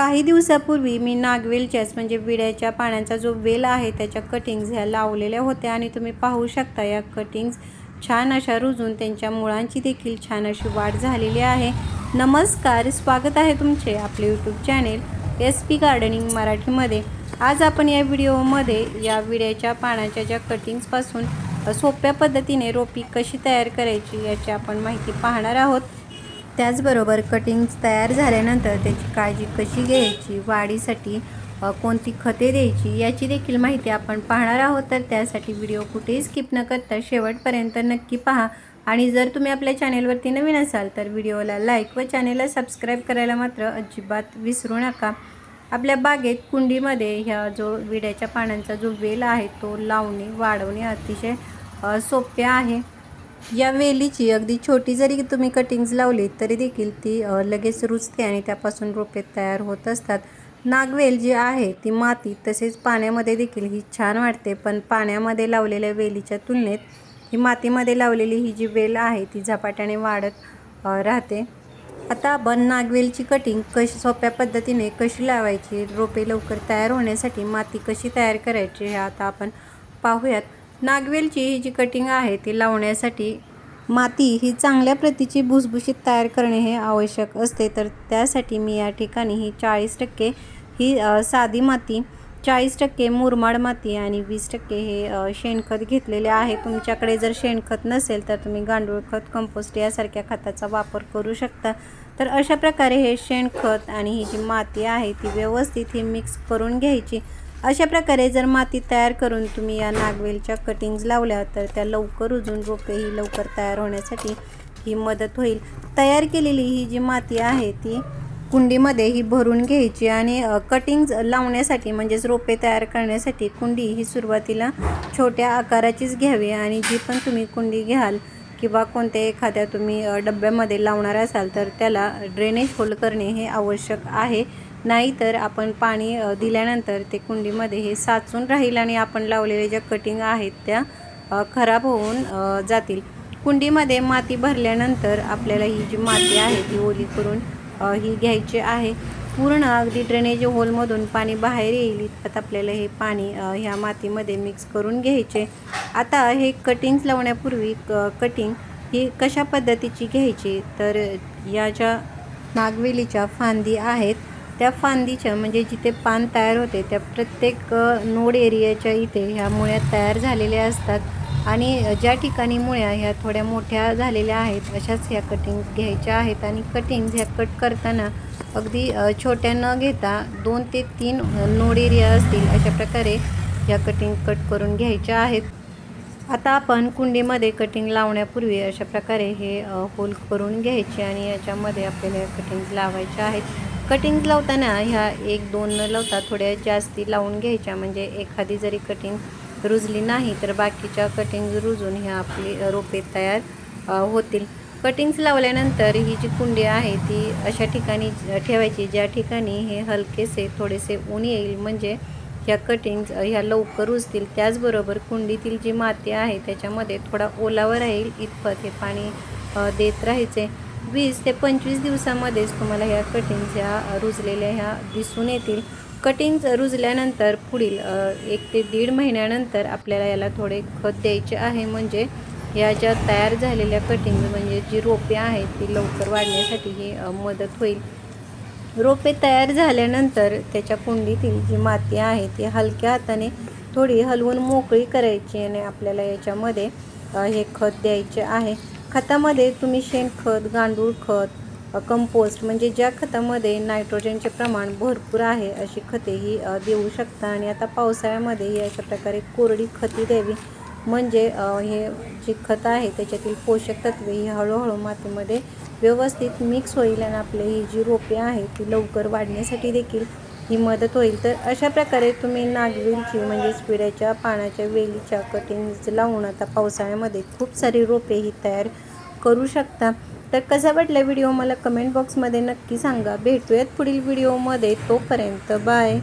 काही दिवसापूर्वी मी नागवेलच्याच म्हणजे विड्याच्या पाण्याचा जो वेल आहे त्याच्या कटिंग्ज ह्या लावलेल्या होत्या. आणि तुम्ही पाहू शकता या कटिंग्ज छान अशा रुजून त्यांच्या मुळांची देखील छान अशी वाढ झालेली आहे. नमस्कार स्वागत आहे तुमचे आपले YouTube channel S P gardening मराठीमध्ये. आज आपण या व्हिडिओमध्ये या विड्याच्या पाण्याच्या ज्या कटिंग्जपासून सोप्या पद्धतीने रोपी कशी तयार करायची याची आपण माहिती पाहणार आहोत. त्याचबरोबर कटिंग्स तयार झाल्यानंतर त्याची काळजी कशी घ्यायची वाढीसाठी कोणती खते द्यायची याची देखील माहिती आपण पाहणार आहोत. तर त्यासाठी व्हिडिओ कुठेही स्किप न करता शेवटपर्यंत नक्की पहा. आणि जर तुम्ही आपल्या चॅनेलवरती नवीन असाल तर व्हिडिओला लाईक व चॅनेलला सबस्क्राईब करायला मात्र अजिबात विसरू नका. आपल्या बागेत कुंडीमध्ये ह्या जो विड्याच्या पानांचा जो वेल आहे तो लावणे वाढवणे अतिशय सोपे आहे. या वेलीची अगदी छोटी जरी तुम्ही कटिंग्ज लावली तरी देखील ती लगेच रुजते आणि त्यापासून रोपे तयार होत असतात. नागवेल जी आहे ती माती तसेच पाण्यामध्ये देखील ही छान वाटते पण पाण्यामध्ये लावलेल्या वेलीच्या तुलनेत ही मातीमध्ये लावलेली ही जी वेल आहे ती झपाट्याने वाढत राहते. आता आपण नागवेलची कटिंग कशी सोप्या पद्धतीने कशी लावायची? रोपे लवकर तयार होण्यासाठी माती कशी तयार करायची हे आता आपण पाहूयात. नागवेलची ही जी कटिंग आहे ती लावण्यासाठी माती ही चांगल्या प्रतीची भुसभुशीत तयार करणे हे आवश्यक असते. तर त्यासाठी मी या ठिकाणी ही चाळीस टक्के ही साधी माती चाळीस टक्के मुरमाड माती आणि वीस टक्के हे शेणखत घेतलेले आहे. तुमच्याकडे जर शेणखत नसेल तर तुम्ही गांडूळ खत कंपोस्ट यासारख्या खताचा वापर करू शकता. तर अशा प्रकारे हे शेणखत आणि ही जी माती आहे ती व्यवस्थित ही मिक्स करून घ्यायची. अशा प्रकारे जर माती तयार करून तुम्ही या नागवेलच्या कटिंग्ज लावल्या तर त्या लवकर उजून रोपे ही लवकर तयार होण्यासाठी ही मदत होईल. तयार केलेली ही जी माती आहे ती कुंडीमध्ये ही भरून घ्यायची आणि कटिंग्ज लावण्यासाठी म्हणजेच रोपे तयार करण्यासाठी कुंडी ही सुरुवातीला छोट्या आकाराचीच घ्यावी आणि जी पण तुम्ही कुंडी घ्याल किंवा कोणत्या एखाद्या तुम्ही डब्यामध्ये लावणार असाल तर त्याला ड्रेनेज होल करणे हे आवश्यक आहे. नाहीतर आपण पाणी दिल्यानंतर ते कुंडीमध्ये हे साचून राहील आणि आपण लावलेल्या ज्या कटिंग आहेत त्या खराब होऊन जातील. कुंडीमध्ये माती भरल्यानंतर आपल्याला ही जी माती आहे ती ओली करून ही घ्यायची आहे. पूर्ण अगदी ड्रेनेज होलमधून पाणी बाहेर येईल इतपत आपल्याला हे पाणी ह्या मातीमध्ये मिक्स करून घ्यायचे. आता हे कटिंग्स लावण्यापूर्वी क कटिंग ही कशा पद्धतीची घ्यायची? तर या ज्या नागवेलीच्या फांदी आहेत त्या फांदीच्या म्हणजे जिथे पान तयार होते त्या प्रत्येक नोड एरियाच्या इथे ह्या मुळ्या तयार झालेल्या असतात. आणि ज्या ठिकाणी मुळ्या ह्या थोड्या मोठ्या झालेल्या आहेत अशाच ह्या कटिंग घ्यायच्या आहेत. आणि कटिंग्ज ह्या कट करताना अगदी छोट्या न घेता दोन ते तीन नोड एरिया असतील अशा प्रकारे ह्या कटिंग कट करून घ्यायच्या आहेत. आता आपण कुंडीमध्ये कटिंग लावण्यापूर्वी अशा प्रकारे हे होल करून घ्यायचे आणि याच्यामध्ये आपल्याला कटिंग लावायच्या आहेत. कटिंग लावताना ह्या एक दोन न लावता थोड्या जास्ती लावून घ्यायच्या. म्हणजे एखादी जरी कटिंग रुजली नाही तर बाकीच्या कटिंग रुजून ह्या आपली रोपे तयार होतील. कटिंग्स लावल्यानंतर ही जी कुंडी आहे ती अशा ठिकाणी ठेवायची ज्या ठिकाणी हे हलकेसे थोडेसे ऊन येईल. म्हणजे ह्या कटिंग्ज ह्या लवकर रुजतील. त्याचबरोबर कुंडीतील जी माती आहे त्याच्यामध्ये थोडा ओलावा राहील. इतपत हे पाणी देत राहायचे. वीस ते पंचवीस दिवसामध्येच तुम्हाला ह्या कटिंग्ज ह्या रुजलेल्या ह्या दिसून येतील. कटिंग्ज रुजल्यानंतर पुढील एक ते दीड महिन्यानंतर आपल्याला याला थोडे खत द्यायचे आहे. म्हणजे ह्या ज्या तयार झालेल्या कटिंग म्हणजे जी रोपे आहेत ती लवकर वाढण्यासाठी ही मदत होईल. रोपे तयार झाल्यानंतर त्याच्या कुंडीतील जी माती आहे ती हलक्या हाताने थोडी हलवून मोकळी करायची आणि आपल्याला याच्यामध्ये हे खत द्यायचे आहे. खतामध्ये तुम्ही शेणखत गांडूळ खत कंपोस्ट म्हणजे ज्या खतामध्ये नायट्रोजनचे प्रमाण भरपूर आहे अशी खते ही देऊ शकता. आणि आता पावसाळ्यामध्ये ही अशा प्रकारे कोरडी खती द्यावी. म्हणजे हे जे खत आहे त्याच्यातील पोषक तत्वे ही हळूहळू मातीमध्ये व्यवस्थित मिक्स होईल आणि आपली ही जी रोपे आहे ती लवकर वाढण्यासाठी देखील ही मदत होईल. तर अशा प्रकारे तुम्ही नागवेलची म्हणजेच पिढ्याच्या पानाच्या वेलीच्या कटिंग्ज लावून आता पावसाळ्यामध्ये खूप सारी रोपे ही तयार करू शकता. तर कसा वाटला व्हिडिओ मला कमेंट बॉक्समध्ये नक्की सांगा. भेटूयात पुढील व्हिडिओमध्ये तोपर्यंत बाय